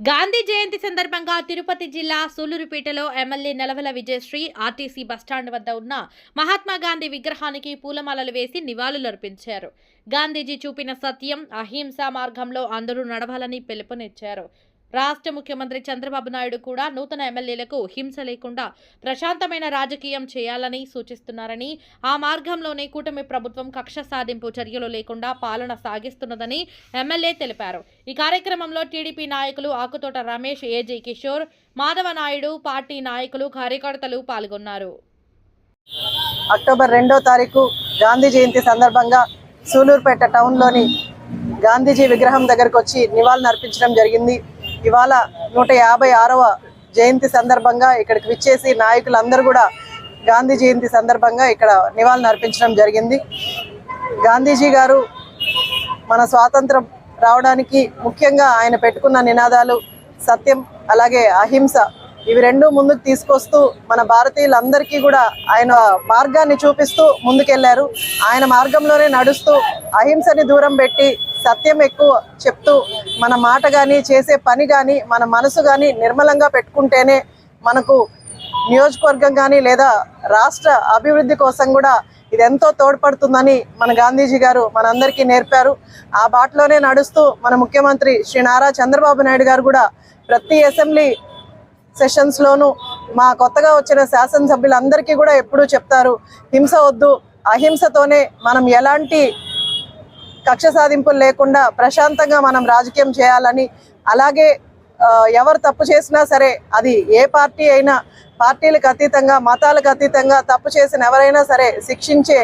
గాంధీ జయంతి సందర్భంగా తిరుపతి జిల్లా సూలూరుపేటలో MLA Nalavala Vijayasri RTC bus stand వద్ద ఉన్న మహాత్మా గాంధీ విగ్రహానికి పూలమాలలు వేసి నివాళులర్పించారు. గాంధీజీ చూపిన సత్యం అహింసా మార్గంలో అందరూ నడవాలని పిలుపునిచ్చారు. రాష్ట్ర ముఖ్యమంత్రి చంద్రబాబు నాయుడు కూడా నూతన ఎమ్మెల్యేలకు హింస లేకుండా ప్రశాంతమైన రాజకీయం చేయాలని సూచిస్తున్నారని ఆ మార్గంలోనే కూటమి ప్రభుత్వం కక్ష సాధింపు చర్యలు లేకుండా పాలన సాగిస్తున్నదని ఎమ్మెల్యే తెలిపారు. ఈ కార్యక్రమంలో టీడీపీ నాయకులు Akuthota Ramesh A J Kishore Madhava Naidu party నాయకులు కార్యకర్తలు పాల్గొన్నారు. అక్టోబర్ రెండో తారీఖు గాంధీ జయంతి సందర్భంగా సూలూరుపేట టౌన్లోని గాంధీజీ విగ్రహం దగ్గరకు వచ్చి నివాళులు అర్పించడం జరిగింది. ఇవాళ నూట యాభై ఆరవ జయంతి సందర్భంగా ఇక్కడికి విచ్చేసి నాయకులందరూ కూడా గాంధీ జయంతి సందర్భంగా ఇక్కడ నివాళులు అర్పించడం జరిగింది. గాంధీజీ గారు మన స్వాతంత్రం రావడానికి ముఖ్యంగా ఆయన పెట్టుకున్న నినాదాలు సత్యం అలాగే అహింస ఇవి రెండు ముందుకు తీసుకొస్తూ మన భారతీయులందరికీ కూడా ఆయన మార్గాన్ని చూపిస్తూ ముందుకెళ్ళారు. ఆయన మార్గంలోనే నడుస్తూ అహింసని దూరం పెట్టి సత్యం ఎక్కువ చెప్తూ మన మాట కానీ చేసే పని కానీ మన మనసు కానీ నిర్మలంగా పెట్టుకుంటేనే మనకు నియోజకవర్గం కానీ లేదా రాష్ట్ర అభివృద్ధి కోసం కూడా ఇది ఎంతో తోడ్పడుతుందని మన గాంధీజీ గారు మనందరికీ నేర్పారు. ఆ బాటలోనే నడుస్తూ మన ముఖ్యమంత్రి శ్రీ నారా చంద్రబాబు నాయుడు గారు కూడా ప్రతి అసెంబ్లీ సెషన్స్లోనూ మా కొత్తగా వచ్చిన శాసనసభ్యులందరికీ కూడా ఎప్పుడూ చెప్తారు హింస వద్దు అహింసతోనే మనం ఎలాంటి కక్ష సాధింపులు లేకుండా ప్రశాంతంగా మనం రాజకీయం చేయాలని అలాగే ఎవరు తప్పు చేసినా సరే అది ఏ పార్టీ అయినా పార్టీలకు అతీతంగా మతాలకు అతీతంగా తప్పు చేసిన ఎవరైనా సరే శిక్షించే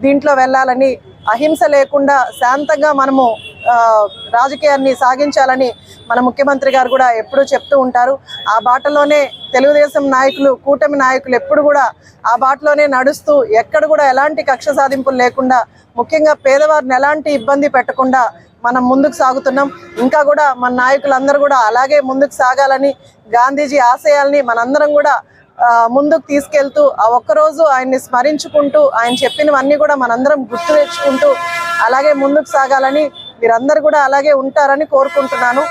దీంట్లో వెళ్ళాలని అహింస లేకుండా శాంతంగా మనము రాజకీయాన్ని సాగించాలని మన ముఖ్యమంత్రి గారు కూడా ఎప్పుడూ చెప్తూ ఉంటారు. ఆ బాటలోనే తెలుగుదేశం నాయకులు కూటమి నాయకులు ఎప్పుడు కూడా ఆ బాటలోనే నడుస్తూ ఎక్కడ కూడా ఎలాంటి కక్ష సాధింపులు లేకుండా ముఖ్యంగా పేదవారిని ఎలాంటి ఇబ్బంది పెట్టకుండా మనం ముందుకు సాగుతున్నాం. ఇంకా కూడా మన నాయకులందరూ కూడా అలాగే ముందుకు సాగాలని గాంధీజీ ఆశయాల్ని మనందరం కూడా ముందుకు తీసుకెళ్తూ ఆ ఒక్కరోజు ఆయన్ని స్మరించుకుంటూ ఆయన చెప్పినవన్నీ కూడా మనందరం గుర్తు తెచ్చుకుంటూ అలాగే ముందుకు సాగాలని మీరందరూ కూడా అలాగే ఉంటారని కోరుకుంటున్నాను.